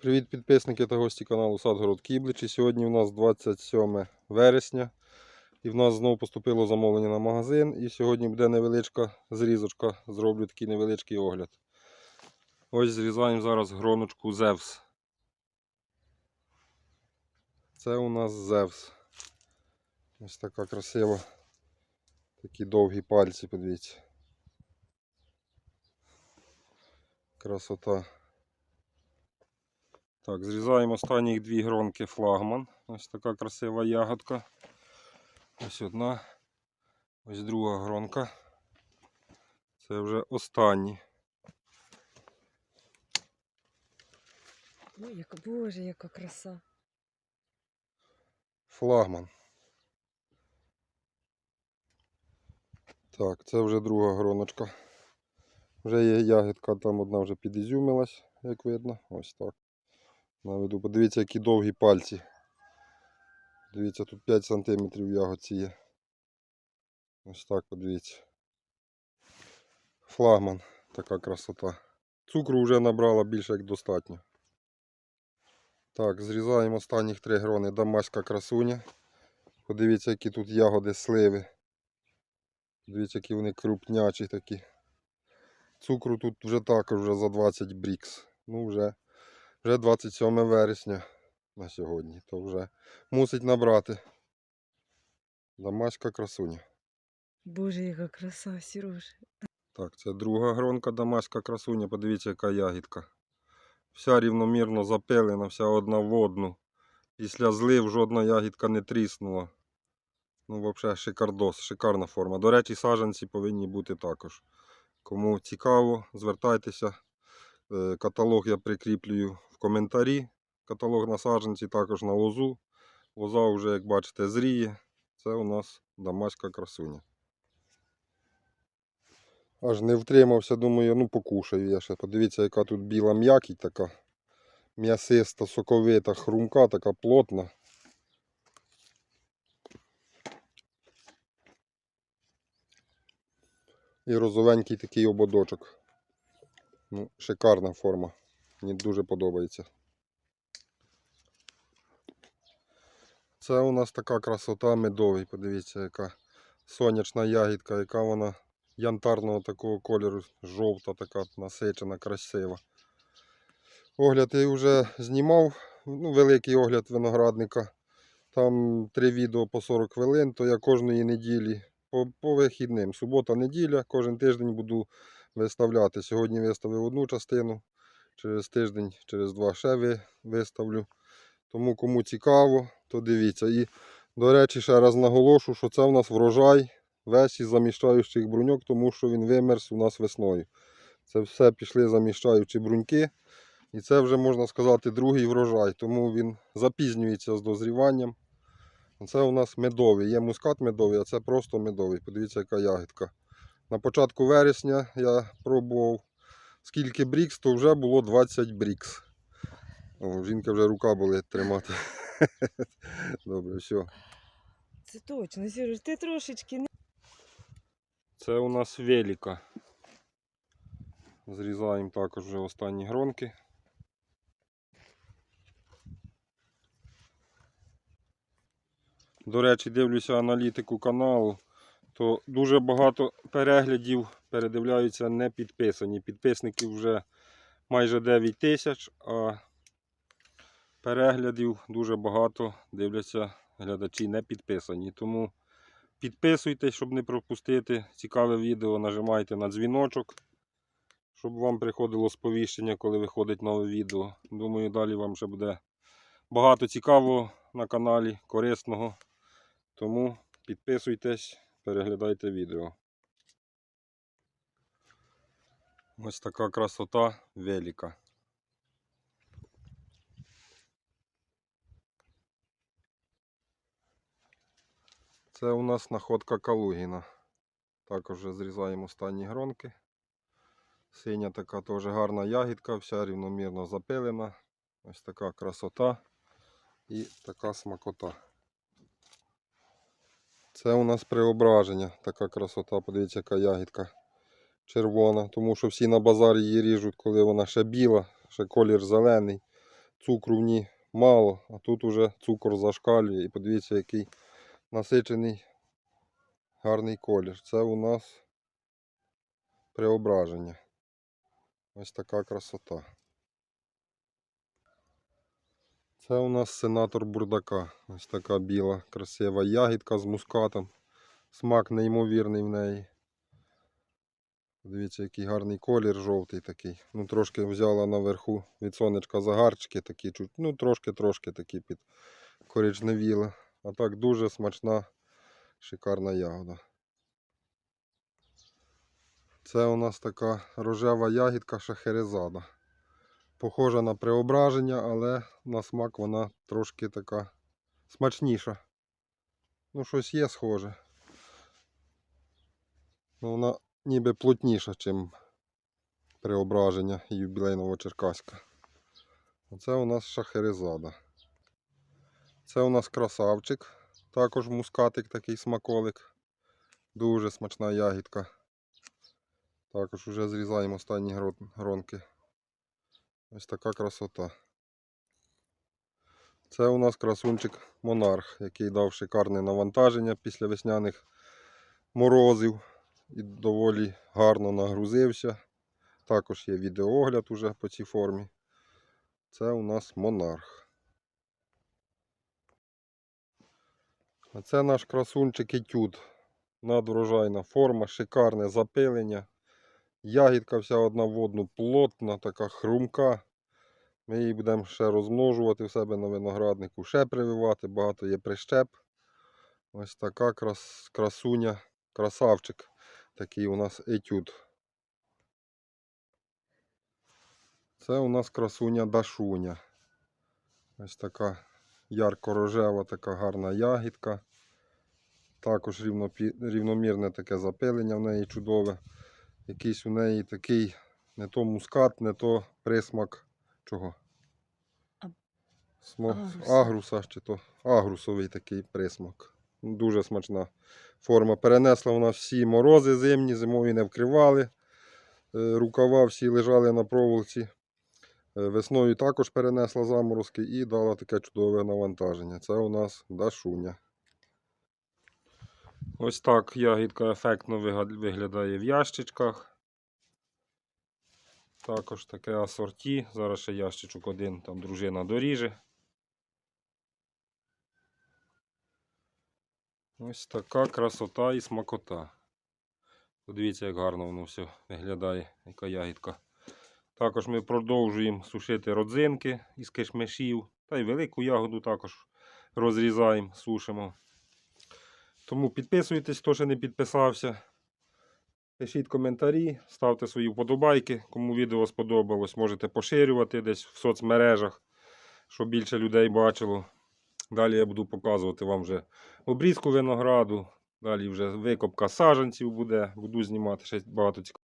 Привіт підписники та гості каналу Садгород Кіблич. І сьогодні у нас 27 вересня. І в нас знову поступило замовлення на магазин. І сьогодні буде невеличка зрізочка. Зроблю такий невеличкий огляд. Ось зрізаємо зараз гроночку Зевс. Це у нас Зевс. Ось така красива. Такі довгі пальці, подивіться. Красота. Так, зрізаємо останні дві гронки флагман. Ось така красива ягодка. Ось одна. Ось друга гронка. Це вже останні. Ой, яка, боже, яка краса. Флагман. Так, це вже друга гроночка. Вже є ягідка, там одна вже підізюмилась, як видно. Ось так. Наведу. Подивіться, які довгі пальці. Дивіться, тут 5 см ягодці є. Ось так подивіться. Флагман. Така красота. Цукру вже набрала більше як достатньо. Так, зрізаємо останніх три грони. Дамаська красуня. Подивіться, які тут ягоди сливи. Дивіться, які вони крупнячі такі. Цукру тут вже також вже за 20 брікс. Ну, вже, вже 27 вересня на сьогодні. То вже мусить набрати. Дамаська красуня. Боже, яка краса, Сереж. Так, це друга гронка дамаська красуня. Подивіться, яка ягідка. Вся рівномірно запилена, вся одна в одну. Після злив жодна ягідка не тріснула. Ну, взагалі, шикардос, шикарна форма. До речі, саджанці повинні бути також. Кому цікаво, звертайтеся. Е, Каталог я прикріплюю коментарі. Каталог на саджанці також на лозу. Лоза вже, як бачите, зріє. Це у нас дамаська красуня. Аж не втримався, думаю, ну покушаю я ще. Подивіться, яка тут біла м'якіть така. М'ясиста, соковита, хрумка, така плотна. І розовенький такий ободочок. Ну, шикарна форма. Мені дуже подобається. Це у нас така красота медовий. Подивіться, яка сонячна ягідка, яка вона янтарного такого кольору, жовта, така насичена, красива. Огляд я вже знімав, ну, великий огляд виноградника. Там три відео по 40 хвилин, то я кожної неділі по, по вихідним. Субота, неділя, кожен тиждень буду виставляти. Сьогодні виставив одну частину, через тиждень, через два ще ви- виставлю. Тому кому цікаво, то дивіться. І, до речі, ще раз наголошу, що це в нас врожай весь із заміщаючих бруньок, тому що він вимерз у нас весною. Це все пішли заміщаючі бруньки. І це вже, можна сказати, другий врожай, тому він запізнюється з дозріванням. Це у нас медовий. Є мускат медовий, а це просто медовий. Подивіться, яка ягідка. На початку вересня я пробував скільки брікс, то вже було 20 брікс. О, жінка вже рука болить тримати. Добре, все. Це точно, Сереж, ти трошечки не. Це у нас велика. Зрізаємо також вже останні гронки. До речі, дивлюся аналітику каналу, то дуже багато переглядів передивляються не підписані. Підписників вже майже 9 тисяч, а переглядів дуже багато дивляться глядачі не підписані. Тому Підписуйтесь, щоб не пропустити цікаве відео. Нажимайте на дзвіночок, щоб вам приходило сповіщення, коли виходить нове відео. Думаю, далі вам ще буде багато цікавого на каналі, корисного. Тому підписуйтесь, переглядайте відео. Ось така красота велика. Це у нас находка Калугіна. Також зрізаємо останні гронки. Синя така теж гарна ягідка, вся рівномірно запилена. Ось така красота і така смакота. Це у нас преображення, така красота, подивіться, яка ягідка червона, тому що всі на базарі її ріжуть, коли вона ще біла, ще колір зелений. цукру в ній мало, а тут уже цукор зашкалює. І подивіться, який насичений гарний колір. Це у нас преображення. Ось така красота. Це у нас сенатор бурдака. Ось така біла, красива ягідка з мускатом. Смак неймовірний в неї. Дивіться, який гарний колір жовтий такий. Ну, трошки взяла наверху від сонечка загарчики такі, ну трошки-трошки такі під коричневіли. А так дуже смачна, шикарна ягода. Це у нас така рожева ягідка шахерезада. Похожа на преображення, але на смак вона трошки така смачніша. Ну, щось є схоже. Ну, вона ніби плотніша, ніж преображення юбілейного Черкаська. Оце у нас шахерезада. Це у нас красавчик. Також мускатик такий смаколик. Дуже смачна ягідка. Також вже зрізаємо останні гронки. Ось така красота. Це у нас красунчик Монарх, який дав шикарне навантаження після весняних морозів і доволі гарно нагрузився. Також є відеоогляд уже по цій формі. Це у нас Монарх. А це наш красунчик етюд. Надврожайна форма, шикарне запилення. Ягідка вся одна в одну плотна, така хрумка. Ми її будемо ще розмножувати в себе на винограднику, ще прививати, багато є прищеп. Ось така крас, красуня, красавчик. Такий у нас етюд. Це у нас красуня Дашуня. Ось така ярко-рожева, така гарна ягідка. Також рівномірне таке запилення в неї чудове. Якийсь у неї такий не то мускат, не то присмак чого? А- Смо... агруса. Чи то агрусовий такий присмак. Дуже смачна форма. Перенесла нас всі морози зимні, зимові не вкривали. Е, Рукава всі лежали на проволоці. Е, Весною також перенесла заморозки і дала таке чудове навантаження. Це у нас дашуня. Ось так ягідка ефектно виглядає в ящичках. Також таке асорті. Зараз ще ящичок один, там дружина доріже. Ось така красота і смакота. Подивіться, як гарно воно все виглядає, яка ягідка. Також ми продовжуємо сушити родзинки із кишмишів. Та й велику ягоду також розрізаємо, сушимо. Тому підписуйтесь, хто ще не підписався. Пишіть коментарі, ставте свої вподобайки. Кому відео сподобалось, можете поширювати десь в соцмережах, щоб більше людей бачило. Далі я буду показувати вам вже обрізку винограду. Далі вже викопка саджанців буде. Буду знімати ще багато цікавого.